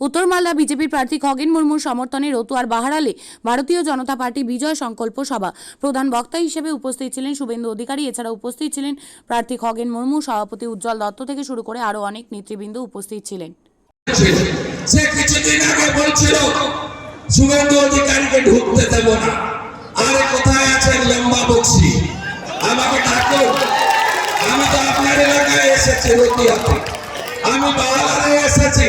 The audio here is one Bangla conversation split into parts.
উত্তর মালদা বিজেপির প্রার্থী খগেন মুর্মুর সমর্থনে রতুয়ার বাহারালে ভারতীয় জনতা পার্টি বিজয় সংকল্প সভা। প্রধান বক্তা হিসেবে উপস্থিত ছিলেন শুভেন্দু অধিকারী এছাড়া উপস্থিত ছিলেন প্রার্থী খগেন মুর্মু, সভাপতি উজ্জ্বল দত্ত থেকে শুরু করে আরও অনেক নেতৃবৃন্দ উপস্থিত ছিলেন। সে কিছুদিন আগে বলছিল, শুভেন্দু অধিকারীকে ঢুকতে দেব না। আরে কোথায় আছেন লম্বা বক্সি? আমাকে ডাকো আমি তো আপনার এলাকায় এসেছি আমি বাহারে এসেছি।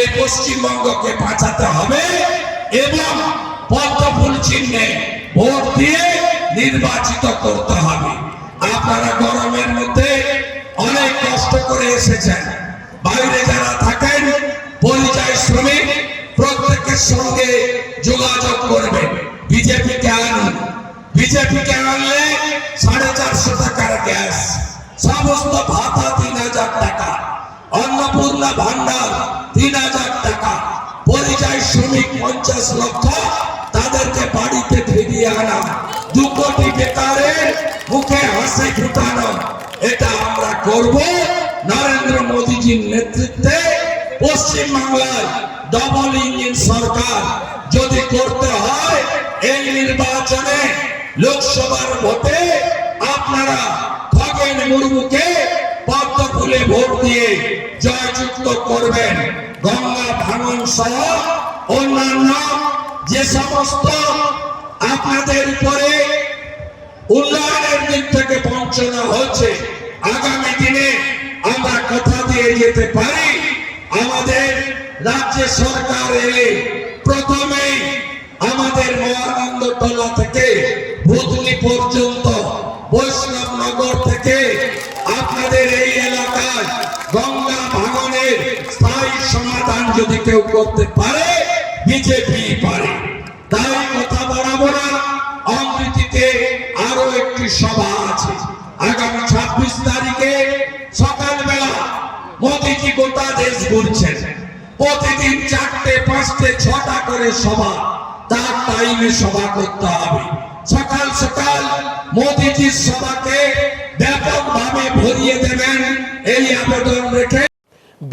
এই পশ্চিমবঙ্গকে বাঁচাতে হবে এবং পদ্ম ফুল চিহ্নে ভোট দিয়ে নির্বাচিত করতে হবে। আপনারা গরমের মধ্যে অনেক কষ্ট করে এসেছেন। বাইরে যারা থাকেন, পরিযায়ী শ্রমিক, প্রত্যেকের সঙ্গে যোগাযোগ করবেন। বিজেপিকে আনুন। বিজেপিকে আনলে সাড়ে চারশো টাকার গ্যাস, সমস্ত ভাতা অন্নপূর্ণা ভান্ডার, তিন হাজার টাকা। পরিযায়ী শ্রমিক পঞ্চাশ লক্ষ, তাদেরকে বাড়িতে ফিরিয়ে আনা। দু কোটি বেকারের মুখে হাসি ফুটানো। এটা আমরা করব নরেন্দ্র মোদীজির নেতৃত্বে পশ্চিম বাংলায় ডবল ইঞ্জিন সরকার। যদি করতে হয়, এই নির্বাচনে লোকসভার ভোটে আপনারা খগেন মুর্মুকে পদ্ম ভোট দিয়ে জয়যুক্ত করবেন। গঙ্গা ভাঙন সহ অন্যান্য যে সমস্ত আপনাদের উপরে উন্নয়নের দিক থেকে বঞ্চনা হচ্ছে, আগামী দিনে আমরা কথা দিয়ে যেতে পারি। আমাদের রাজ্য সরকার এলে প্রথমেই আমাদের মহানন্দ টলা থেকে ভুতলি পর্যন্ত বৈষ্ণব নগর থেকে আপনাদের এই এলাকায় গঙ্গা ভাঙনের স্থায়ী সমাধান যদি কেউ করতে পারে, বিজেপি পারে। তাই কথা বাড়াবো অমৃতিতে আরও একটি সভা আছে। আগামী ছাব্বিশ তারিখে সকালবেলা মোদীজি গোটা দেশ ঘুরছেন। প্রতিদিন চারটে, পাঁচটে, ছটা করে সভা, তার টাইমে সভা করতে হবে। সকাল সকাল মোদীজির সভাকে ব্যাপকভাবে